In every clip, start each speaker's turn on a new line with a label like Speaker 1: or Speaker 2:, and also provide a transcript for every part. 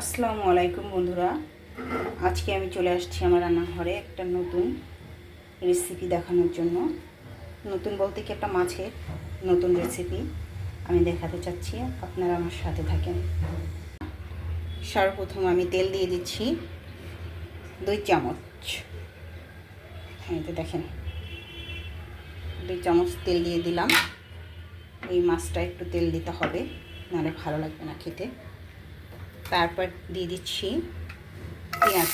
Speaker 1: আসসালামু আলাইকুম বন্ধুরা। আজকে আমি চলে আসছি আমার রান্নাঘরে একটা নতুন রেসিপি দেখানোর জন্য। নতুন বলতে কি একটা মাছের নতুন রেসিপি আমি দেখাতে চাচ্ছি, আপনারা আমার সাথে থাকেন। সর্বপ্রথম আমি তেল দিয়ে দিচ্ছি দুই চামচ। হ্যাঁ তো দেখেন। দুই চামচ তেল দিয়ে দিলাম। এই মাছটা একটু তেল দিতে হবে, নাহলে ভালো লাগবে না খেতে। তারপর দিয়ে দিচ্ছি পেঁয়াজ।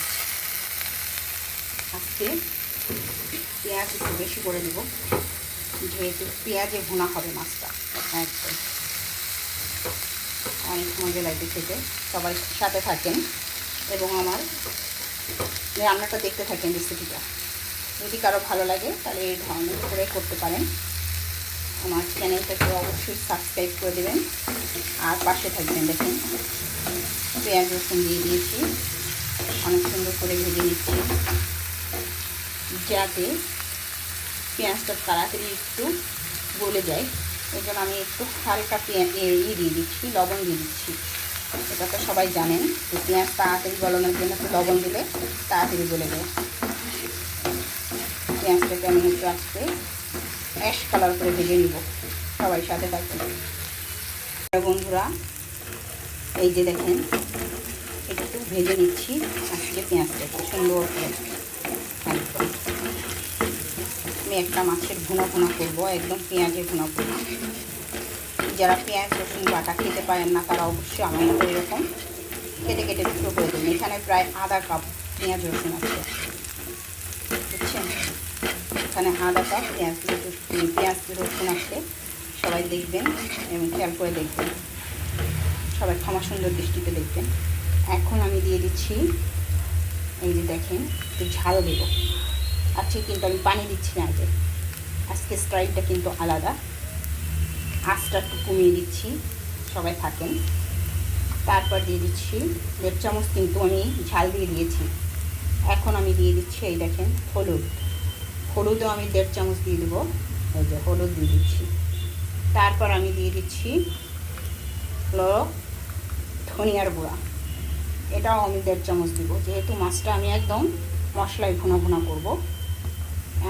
Speaker 1: আজকে পেঁয়াজ একটু বেশি করে দেবো যেহেতু পেঁয়াজে ভুনা হবে মাছটা, একদম। অনেক মজা লাগবে খেতে, সবাই সাথে থাকেন। এবং আমার রান্নাটা দেখতে থাকেন রেসিপিটা। যদি কারও ভালো লাগে, তাহলে এই ধরনের করে করতে পারেন। আমার চ্যানেলটাকে অবশ্যই সাবস্ক্রাইব করে দেবেন। আর পাশে থাকবেন, দেখেন। পেঁয়াজ রসুন দিয়ে দিয়েছি। অনেক সুন্দর করে ভেজে নিচ্ছি। যাতে পেঁয়াজটা তাড়াতাড়ি একটু গলে যায়। ওই জন্য আমি একটু হালকা পেঁয়াজ ই দিয়ে দিচ্ছি, লবণ দিয়ে দিচ্ছি। এটা তো সবাই জানেন যে পেঁয়াজ তাড়াতাড়ি গলানোর জন্য একটু লবণ দিলে তাড়াতাড়ি গলে যায়। পেঁয়াজটাকে আমি একটু আজকে অ্যাশ কালার করে ভেজে নিব। সবাই সাথে থাকবেন বন্ধুরা, এই যে দেখেন, একটু ভেজে নিচ্ছি আজকে পেঁয়াজটা একটু সুন্দর একদম আমি একটা মাছের ভুনা ভুনা করব, একদম পেঁয়াজের ভুনা করব যারা পেঁয়াজ, রসুন, বাটা খেতে পারেন না, তারা অবশ্যই আমার মতো এরকম। কেটে কেটে টুকরো করে দেবেন। এখানে প্রায় আধা কাপ পেঁয়াজ, রসুন আছে। এখানে আধা কাপ পেঁয়াজ পেঁয়াজ রসুন আছে সবাই দেখবেন, এবং খেয়াল করে দেখবেন। সবাই ক্ষমা সুন্দর দৃষ্টিতে দেখবেন। এখন আমি দিয়ে দিচ্ছি, এই যে দেখেন, একটু ঝাল দেবো। আজকে কিন্তু আমি পানি দিচ্ছি না যে। আজকে স্টাইলটা কিন্তু আলাদা। আঁচটা একটু কমিয়ে দিচ্ছি, সবাই থাকেন। তারপর দিয়ে দিচ্ছি দেড় চামচ কিন্তু আমি ঝাল দিয়ে দিয়েছি। এখন আমি দিয়ে দিচ্ছি, এই দেখেন, হলুদ। হলুদও আমি দেড় চামচ দিয়ে দেবো। এই যে হলুদ দিয়ে দিচ্ছি। তারপর আমি দিয়ে দিচ্ছি হলো ধনিয়ার গুঁড়া। এটাও আমি দেড় চামচ দিব। যেহেতু মাছটা আমি একদম মশলায় ভুনা ভুনা করব।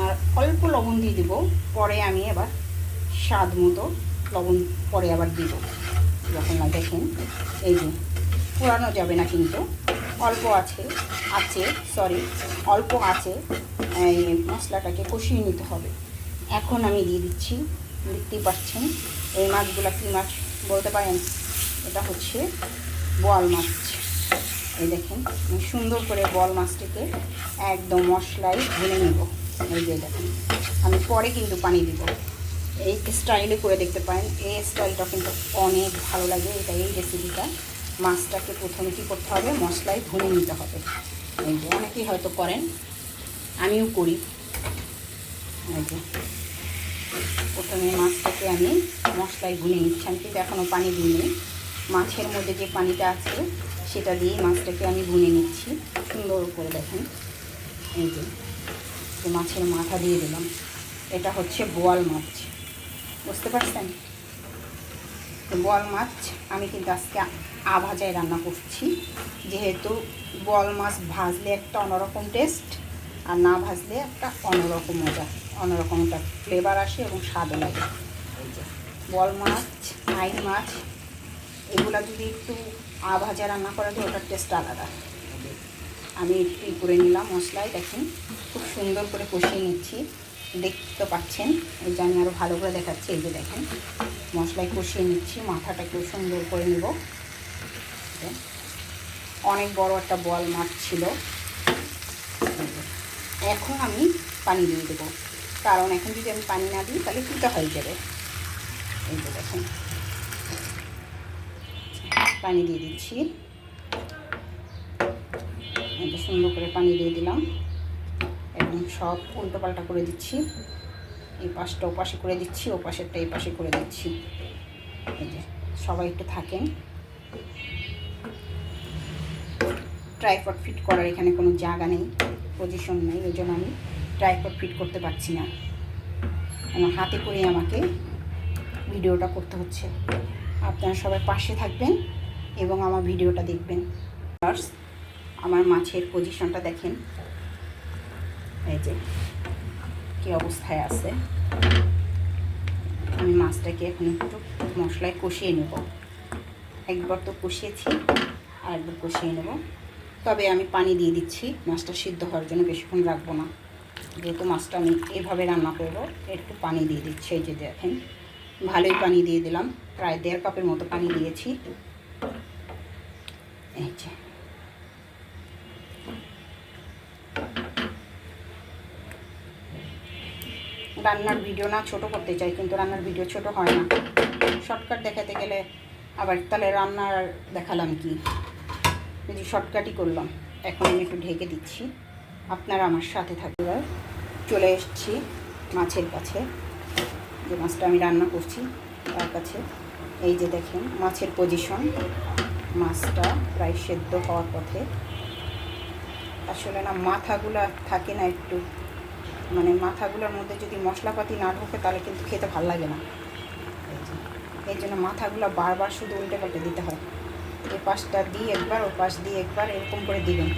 Speaker 1: আর অল্প লবণ দিয়ে দিব। পরে আমি আবার স্বাদ মতো লবণ পরে আবার দিব। যখন না দেখেন, এই যে পোড়ানো যাবে না কিন্তু। অল্প আছে আছে সরি অল্প আছে। এই মশলাটাকে কষিয়ে নিতে হবে। এখন আমি দিয়ে দিচ্ছি, দেখতেই পাচ্ছেন, এই মাছগুলো কী মাছ বলতে পারেন? এটা হচ্ছে বোয়াল মাছ। এই দেখেন, আমি সুন্দর করে বল মাছটিকে একদম মশলায় ভুনে নেব। এই যে দেখেন, আমি পরে কিন্তু পানি দিব। এই স্টাইলে করে দেখতে পারেন, এই স্টাইলটা কিন্তু অনেক ভালো লাগে। এটা এই রেসিপিটা মাছটাকে প্রথমে কী করতে হবে? মশলায় ভুনে নিতে হবে। এই যে অনেকেই হয়তো করেন আমিও করি। প্রথমে মাছটাকে আমি মশলায় ভুনে নিচ্ছি। আমি কিন্তু এখনও পানি দিইনি। মাছের মধ্যে যে পানিটা আছে, সেটা দিয়ে মাছটাকে আমি ভুনে নিচ্ছি। সুন্দর করে দেখেন। এই যে মাছের মাথা দিয়ে দিলাম। এটা হচ্ছে বোয়াল মাছ। বুঝতে পারছেন? বোয়াল মাছ আমি কিন্তু আজকে আভাজায় রান্না করছি। যেহেতু বোয়াল মাছ ভাজলে একটা অন্যরকম টেস্ট আর না ভাজলে একটা অন্যরকম মজা, অন্যরকম একটা ফ্লেভার আসে এবং স্বাদও লাগে। বল মাছ আইন মাছ, এগুলা যদি একটু আ ভাজা রান্না করা যায়, ওটার টেস্ট আলাদা। আমি একটু করে নিলাম মশলায়, দেখেন, খুব সুন্দর করে কষিয়ে নিচ্ছি। দেখতে পাচ্ছেন, এই যে আমি আরও ভালো করে দেখাচ্ছি, এই যে দেখেন, মশলায় কষিয়ে নিচ্ছি মাথাটাকেও সুন্দর করে নেব। অনেক বড় একটা বল মাছ ছিল। এখন আমি পানি দিয়ে দেবো। কারণ এখন যদি আমি পানি না দিই, তাহলে পিতা হয়ে যাবে। এই যে দেখেন। পানি দিয়ে দিচ্ছি। এটা সুন্দর করে পানি দিয়ে দিলাম। একদম সব উল্টো পাল্টা করে দিচ্ছি। এই পাশটা ও পাশে করে দিচ্ছি ও পাশেরটা এই পাশে করে দিচ্ছি। এই যে সবাই একটু থাকেন। ট্রাইপড ফিট করার এখানে কোনো জায়গা নেই। পজিশন নেই ওই জন্য আমি ট্রাইপড ফিট করতে পারছি না। আমার হাতে করে আমাকে ভিডিওটা করতে হচ্ছে। আপনারা সবাই পাশে থাকবেন এবং আমার ভিডিওটা দেখবেন। আমার মাছের পজিশনটা দেখেন। এই যে, কী অবস্থায় আছে। আমি মাছটাকে এখন একটু মশলায় কষিয়ে নেব। একবার তো কষিয়েছি আর একবার কষিয়ে নেব। তবে আমি পানি দিয়ে দিচ্ছি। মাছটা সিদ্ধ হওয়ার জন্য বেশিক্ষণ রাখব না। যেহেতু মাছটা আমি এভাবে রান্না করব, একটু পানি দিয়ে দিচ্ছি। এই যে দেখেন, ভালোই পানি দিয়ে দিলাম। প্রায় দেড় কাপের মতো পানি দিয়েছি। এই যে। রান্নার ভিডিও না ছোট করতে চাই, কিন্তু রান্নার ভিডিও ছোট হয় না। শর্টকাট দেখাতে গেলে আবার তাহলে রান্নার দেখালাম কি? যদি শর্টকাটই করলাম, এখন আমি একটু ঢেকে দিচ্ছি। আপনারা আমার সাথে থাকবে চলে এসেছি মাছের কাছে। যে মাছটা আমি রান্না করছি, তার কাছে। এই যে দেখেন, মাছের পজিশন মাছটা প্রায় সেদ্ধ হওয়ার পথে। আসলে না, মাথাগুলো থাকে না একটু। মানে মাথাগুলোর মধ্যে যদি মশলাপাতি না ঢোকে, তাহলে কিন্তু খেতে ভালো লাগে না। এই জন্য মাথাগুলো বারবার শুধু উল্টে পাল্টে দিতে হয়। এই পাশটা দিয়ে একবার ও পাশ দিয়ে একবার এরকম করে দিবেন।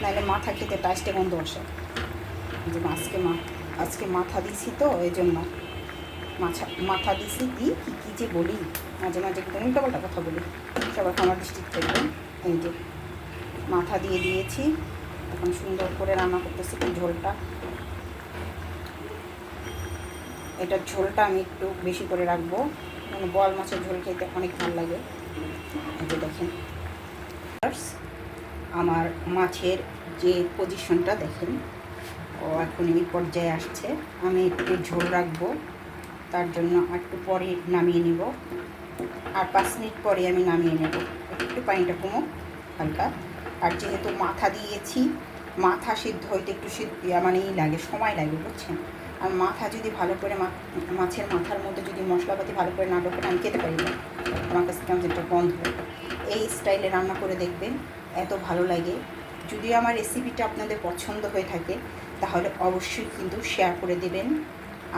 Speaker 1: নাহলে মাথা খেতে টাইস্টে গন্ধ আসে। যে আজকে মা, আজকে মাথা দিছি তো এই জন্য মাছা, মাথা দিছি কি, কী কী যে বলি, মাঝে মাঝে কিন্তু উল্টোপাল্টা কথা বলি। সবাই আমার ডিস্ট্রিক্ট থেকে এই যে মাথা দিয়ে দিয়েছি, এখন সুন্দর করে রান্না করতেছি ঝোলটা। এটার ঝোলটা আমি একটু বেশি করে রাখব মানে বল মাছের ঝোল খেতে অনেক ভালো লাগে। যে দেখেন। আমার মাছের যে পজিশনটা দেখেন, ও এখন এই পর্যায়ে আসছে। আমি একটু ঝোল রাখব, তার জন্য একটু পরে নামিয়ে নিব। আর পাঁচ মিনিট পরে আমি নামিয়ে নেব। একটু পানিটা কমো, হালকা। আর যেহেতু মাথা দিয়েছি, মাথা সিদ্ধ হইতে একটু সিদ্ধ মানে লাগে, সময় লাগে, বুঝছেন? আর মাথা যদি ভালো করে মাছের মাথার মধ্যে যদি মশলাপাতি ভালো করে না ঢোকে, আমি খেতে পারি না। আমার কাছে কেমন একটা গন্ধ এই স্টাইলে রান্না করে দেখবেন, এত ভালো লাগে। যদি আমার রেসিপিটা আপনাদের পছন্দ হয়ে থাকে, তাহলে অবশ্যই কিন্তু শেয়ার করে দেবেন,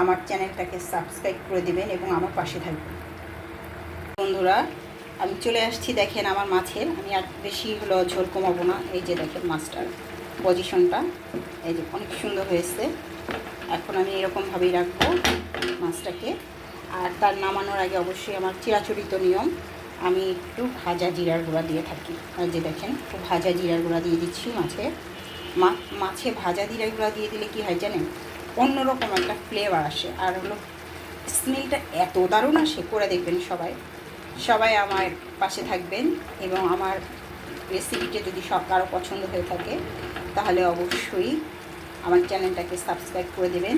Speaker 1: আমার চ্যানেলটাকে সাবস্ক্রাইব করে দেবেন এবং আমার পাশে থাকবেন। বন্ধুরা, আমি চলে আসছি, দেখেন আমার মাছের আমি আর বেশি হলো ঝোল কমাবো না। এই যে দেখেন মাছটার পজিশনটা এই যে অনেক সুন্দর হয়েছে। এখন আমি এরকমভাবেই রাখব মাছটাকে। আর তার নামানোর আগে অবশ্যই আমার চিরাচরিত নিয়ম, আমি একটু ভাজা জিরার গুঁড়া দিয়ে থাকি। আর যে দেখেন, একটু ভাজা জিরার গুঁড়া দিয়ে দিচ্ছি মাছে। মাছে ভাজা জিরার গুঁড়া দিয়ে দিলে কি হয় জানেন? অন্যরকম একটা ফ্লেভার আসে। আর হলো স্মেলটা এত দারুণ আসে, করে দেখবেন সবাই। সবাই আমার পাশে থাকবেন এবং আমার রেসিপিটা যদি সব কারও পছন্দ হয়ে থাকে, তাহলে অবশ্যই আমার চ্যানেলটাকে সাবস্ক্রাইব করে দেবেন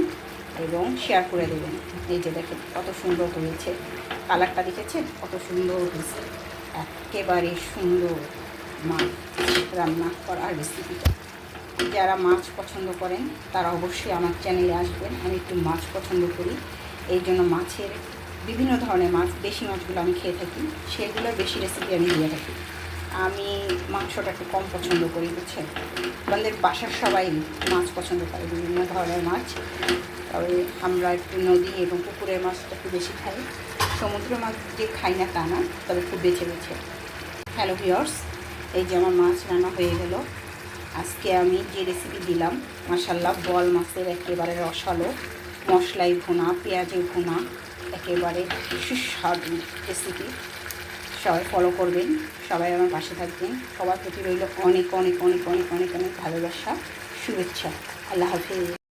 Speaker 1: এবং শেয়ার করে দেবেন। এই যে দেখেন, কত সুন্দর হয়েছে। কালারটা দেখেছেন? কত সুন্দর হয়েছে। একেবারে সুন্দর মাছ রান্না করার রেসিপিটা যারা মাছ পছন্দ করেন, তারা অবশ্যই আমার চ্যানেলে আসবেন। আমি একটু মাছ পছন্দ করি। এই জন্য মাছের বিভিন্ন ধরনের মাছ, দেশি মাছগুলো আমি খেয়ে থাকি। সেগুলো বেশি রেসিপি আমি দিয়ে থাকি। আমি মাংসটা একটু কম পছন্দ করি, বুঝছেন? আমাদের বাসার সবাই মাছ পছন্দ করে, বিভিন্ন ধরনের মাছ। তবে আমরা একটু নদী এবং পুকুরের মাছটা একটু বেশি খাই। সমুদ্র মাছ যে খাই না তা না, তবে খুব বেছে বেছে। হ্যালো ভিওর্স এই যে আমার মাছ রান্না হয়ে গেল। আজকে আমি যে রেসিপি দিলাম মাসাল্লাহ বল মাছের একেবারে রসালো, মশলাই ভুনা, পেঁয়াজের ভুনা, একেবারে সুস্বাদু রেসিপি সবাই ফলো করবেন, সবাই আমার পাশে থাকবেন। সবার প্রতি রইল অনেক অনেক অনেক অনেক অনেক অনেক ভালোবাসা, শুভেচ্ছা। আল্লাহ হাফিজ।